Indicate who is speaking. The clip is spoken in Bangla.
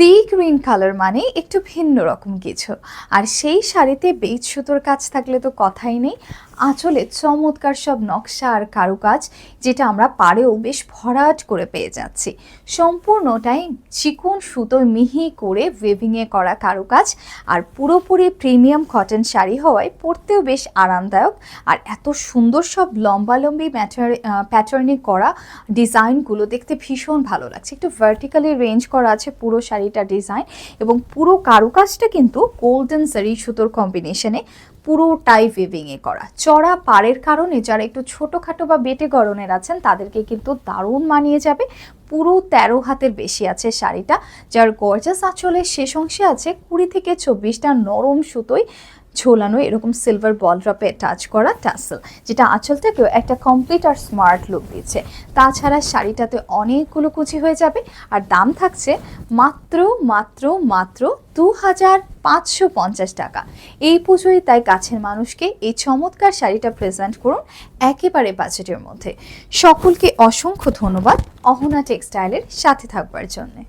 Speaker 1: সি গ্রিন কালার মানে একটু ভিন্ন রকম কিছু। আর সেই শাড়িতে বেজ সুতোর কাজ থাকলে তো কথাই নেই। আঁচলে চমৎকার সব নকশা আর কারুকাজ যেটা আমরা পারেও বেশ ভরাট করে পেয়ে যাচ্ছি। সম্পূর্ণটাই চিকন সুতোয় মিহি করে ওয়েভিংয়ে করা কারুকাজ আর পুরোপুরি প্রিমিয়াম কটন শাড়ি হওয়ায় পরতেও বেশ আরামদায়ক আর এত সুন্দর সব লম্বালম্বি প্যাটার্নে করা ডিজাইনগুলো দেখতে ভীষণ ভালো লাগছে। একটু ভার্টিক্যালি রেঞ্জ করা আছে পুরো শাড়িটা ডিজাইন এবং পুরো কারুকাজটা কিন্তু গোল্ডেন জারি সুতোর কম্বিনেশনে পুরোটাই ওয়েভিংয়ে করা। চড়া পাড়ের কারণে যারা একটু ছোটোখাটো বা বেটে গরনের আছেন, তাদেরকে কিন্তু দারুণ মানিয়ে যাবে। পুরো তেরো হাতের বেশি আছে শাড়িটা, যার গর্জাস আঁচলের শেষ অংশে আছে কুড়ি থেকে চব্বিশটা নরম সুতোয় ঝোলানো এরকম সিলভার বল ড্রপে টাচ করা টাসেল যেটা আঁচলটাকেও একটা কমপ্লিট আর স্মার্ট লুক দিচ্ছে। তাছাড়া শাড়িটাতে অনেকগুলো কুচি হয়ে যাবে, আর দাম থাকছে মাত্র মাত্র মাত্র দু হাজার পাঁচশো পঞ্চাশ টাকা। এই পুজোয় তাই কাছের মানুষকে এই চমৎকার শাড়িটা প্রেজেন্ট করুন একেবারে বাজেটের মধ্যে। সকলকে অসংখ্য ধন্যবাদ। অহনা টেক্সটাইলের সাথে থাকবার জন্যে।